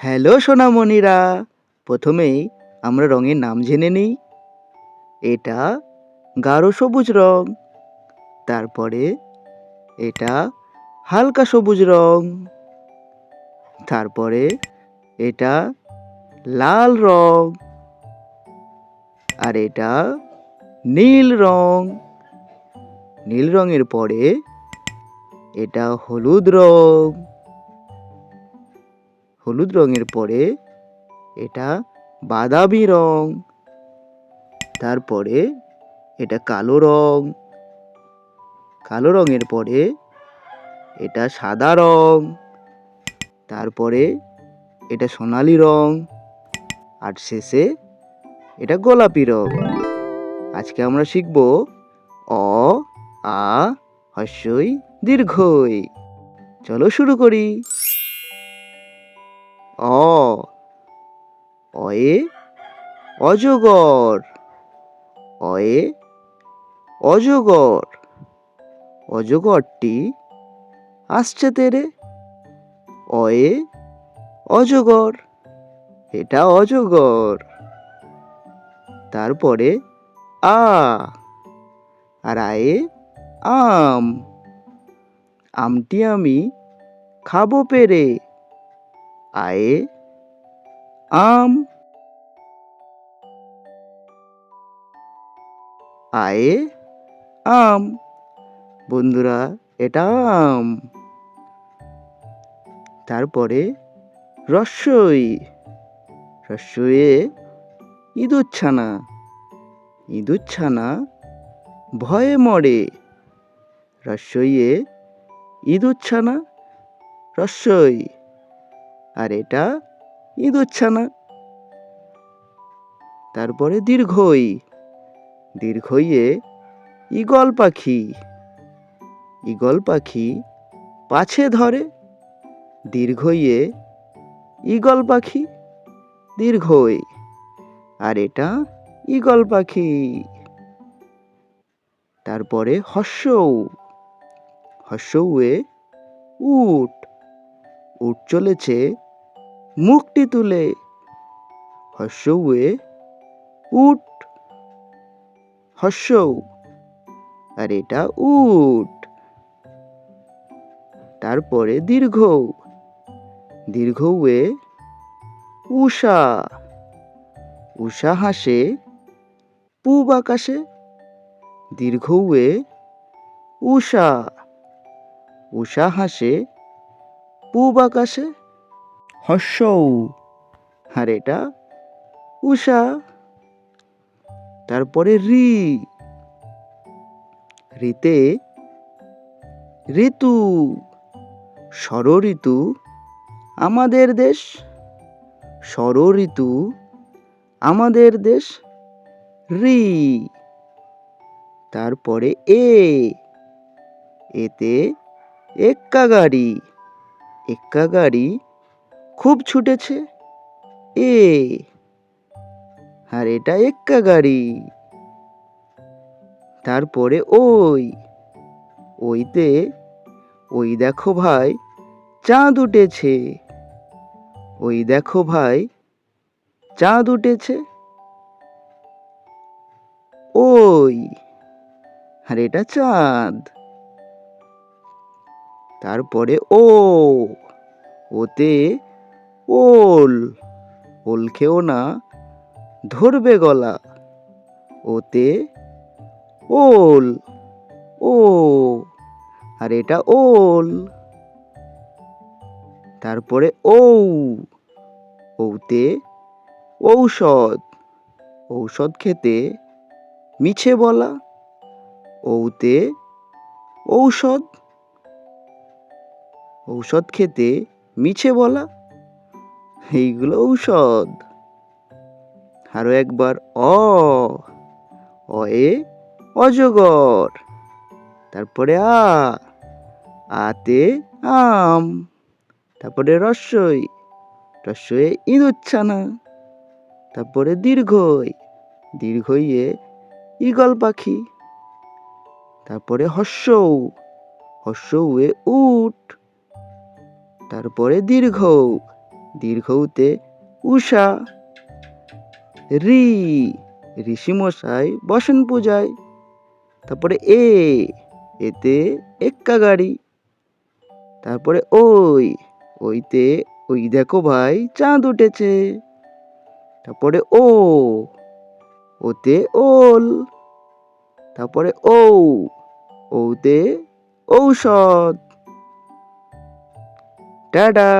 Hello সোনামণিরা। প্রথমেই আমরা রঙের নাম জেনে নিই। এটা গাঢ় সবুজ রং। তারপরে এটা হালকা সবুজ রং। তারপরে এটা লাল রং। আর এটা নীল রং। নীল রঙের পরে এটা হলুদ রং। হলুদ রঙের পরে এটা বাদামি রং। তারপরে এটা কালো রং। কালো রঙের পরে এটা সাদা রং। তারপরে এটা সোনালি রং। আর শেষে এটা গোলাপি রং। আজকে আমরা শিখব অ, আ, হস্যই, দীর্ঘই। চলো শুরু করি। অ, অয়ে, অজগর অয়ে, অজগর, অজগরটি আসছে তেরে, অয়ে, অজগর, এটা অজগর। তারপরে আ, আর আয়ে আম। আমটি আমি খাব পেরে। আয়ে আম আয়ে আম। বন্ধুরা, এটা আম। তারপরে রস্যই রস্যয়ে ইঁদুর ছানা ইঁদুর ছানা ভয়ে মরে। রস্যইয়ে ইঁদুর ছানা রস্যই আর এটা ইঁদুর ছানা তারপরে দীর্ঘই। দীর্ঘইয়ে ঈগল পাখি। ঈগল পাখি পাছে ধরে। দীর্ঘইয়ে ঈগল পাখি দীর্ঘই। আর এটা ঈগল পাখি। তারপরে হস্যৌ হস্যৌয়ে উট। উট চলেছে মুখটি তুলে। হস্যৌয়ে উট। হস্যৌ আর এটা উট। তারপরে দীর্ঘ। দীর্ঘয়ে উষা। উষা হাসে, পূব আকাশে। দীর্ঘয়ে উষা। উষা হাসে, পূব আকাশে। হস্যৌ আর এটা উষা। তারপরে রি। ঋতে ঋতু। ষড় ঋতু আমাদের দেশ। ষড় ঋতু আমাদের দেশ। রি। তারপরে এ। এতে এক্কা গাড়ি এক্কা গাড়ি খুব ছুটেছে। এ, আর এটা এক্কা গাড়ি। তারপরে ওই, ওইতে, ওই দেখো ভাই, চাঁদ উঠেছে। ওই দেখো ভাই, চাঁদ উঠেছে। ওই, আর এটা চাঁদ। তারপরে ও, ওতে ওল ওল খেও না, ধরবে গলা। ওতে ওল, ও, আর এটা ওল। তারপরে ঔ, ঔতে ঔষধ ঔষধ খেতে মিছে বলা। ঔতে ঔষধ ঔষধ খেতে মিছে বলা। এইগুলো ঔষধ। আরও একবার অ এ অজগর, তারপরে আ আতে আম, তারপরে রস্যই রস্যয়ে ইঁদুর ছানা তারপরে দীর্ঘই, দীর্ঘইয়ে ঈগল পাখি, তারপরে হস্যৌ হস্যৌয়ে উট, তারপরে দীর্ঘ দীর্ঘউতে উষা। রি, ঋষিমশাই বসেন পূজায়। তারপরে এ, এতে এক্কা গাড়ি। তারপরে ওই, ওইতে ওই দেখো ভাই চাঁদ উঠেছে। তারপরে ও, ওতে ওল। তারপরে ও ওতে ঔষধ। টাটা!